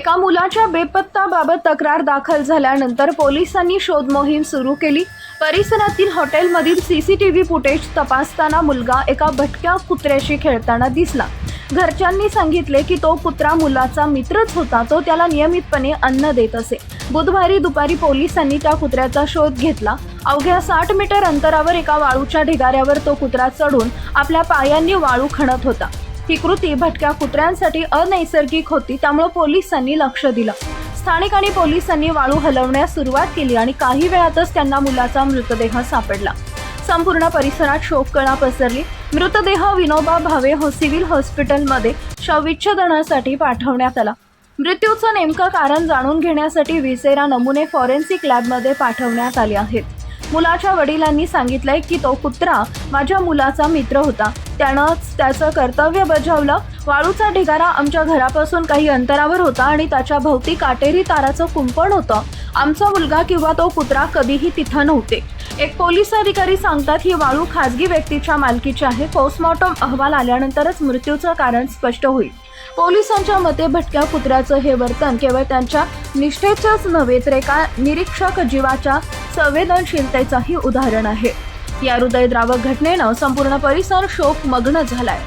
एका मुलाच्या बेपत्ताबाबत तक्रार दाखल झाल्यानंतर पोलिसांनी शोध मोहीम सुरू केली. परिसरातील हॉटेलमधील C C T V footage तपासताना मुलगा एका भटक्या कुत्र्याशी खेळताना दिसला. घरच्यांनी सांगितले की तो कुत्रा मुलाचा मित्रच होता. तो त्याला नियमितपणे अन्न देत असे. बुधवारी दुपारी पोलिसांनी त्या कुत्र्याचा शोध घेतला. अवघ्या साठ मीटर अंतरावर एका वाळूच्या ढिगाऱ्यावर तो कुत्रा चढून आपल्या पायांनी वाळू खणत होता. ही कृती भटक्या कुत्र्यांसाठी अनैसर्गिक होती त्यामुळे पोलिसांनी लक्ष दिलं. स्थानिक आणि पोलिसांनी वाळू हलवण्यास सुरुवात केली आणि काही वेळातच त्यांना मुलाचा मृतदेह सापडला. संपूर्ण परिसरात शोककळा पसरली. मृतदेह विनोबा भावे हो सिव्हिल हॉस्पिटलमध्ये शवविच्छेदनासाठी पाठवण्यात आला. मृत्यूचं नेमकं कारण जाणून घेण्यासाठी विसेरा नमुने फॉरेन्सिक लॅबमध्ये पाठवण्यात आले आहेत. मुलाच्या वडिलांनी सांगितलंय की तो कुत्रा माझ्या मुलाचा मित्र होता. त्यानं त्याचं कर्तव्य बजावलं. वाळूचा ढिगारा आमच्या घरापासून काही अंतरावर होता आणि त्याच्या भोवती काटेरी ताराचं कुंपण होतं. आमचा मुलगा किंवा तो कुत्रा कधीही तिथं नव्हते. एक पोलीस अधिकारी सांगतात ही वाळू खाजगी व्यक्तीच्या मालकीची आहे. पोस्टमॉर्टम अहवाल आल्यानंतरच मृत्यूचं कारण स्पष्ट होईल. पोलिसांच्या मते भटक्या कुत्र्याचं हे वर्तन केवळ त्यांच्या निष्ठेच्याच नव्हे तर एका निरीक्षक जीवाच्या संवेदनशीलतेचंही उदाहरण आहे. या हृदयद्रावक घटनेनं संपूर्ण परिसर शोकमग्न झालाय.